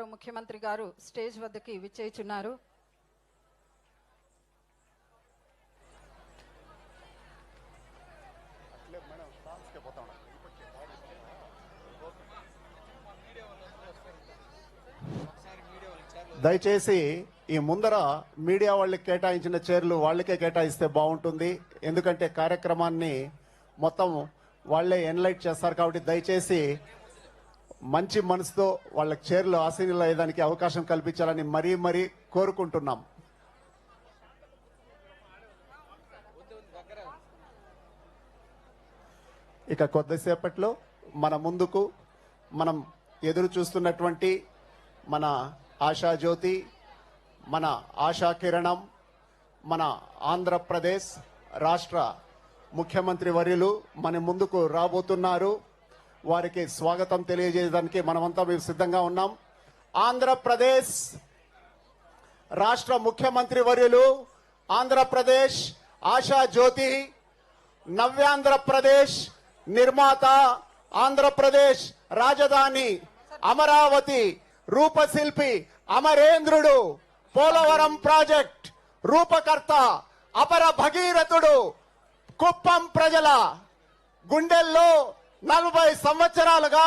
గారు ముఖ్యమంత్రి గారు స్టేజ్ వద్దకి విచ్చేయుచున్నారు. దయచేసి ఈ ముందర మీడియా వాళ్ళకి కేటాయించిన చైర్లు వాళ్ళకే కేటాయిస్తే బాగుంటుంది. ఎందుకంటే కార్యక్రమాన్ని మొత్తం వాళ్ళే ఎన్లైట్ చేస్తారు కాబట్టి దయచేసి మంచి మనసుతో వాళ్ళకి చైర్లు ఆసీనులు అయ్యేదానికి అవకాశం కల్పించాలని మరీ మరీ కోరుకుంటున్నాం. ఇక కొద్దిసేపట్లో మన ముందుకు మనం ఎదురు చూస్తున్నటువంటి మన ఆశా జ్యోతి మన ఆశా కిరణం మన ఆంధ్రప్రదేశ్ రాష్ట్ర ముఖ్యమంత్రి వర్యులు మన ముందుకు రాబోతున్నారు. వారికి స్వాగతం తెలియజేయడానికి మనమంతా మేము సిద్ధంగా ఉన్నాం. ఆంధ్రప్రదేశ్ రాష్ట్ర ముఖ్యమంత్రి వర్యులు ఆంధ్రప్రదేశ్ ఆశా జ్యోతి నవ్యాంధ్రప్రదేశ్ నిర్మాత ఆంధ్రప్రదేశ్ రాజధాని అమరావతి రూపశిల్పి అమరేంద్రుడు పోలవరం ప్రాజెక్ట్ రూపకర్త అపర భగీరథుడు కుప్పం ప్రజల గుండెల్లో నలభై సంవత్సరాలుగా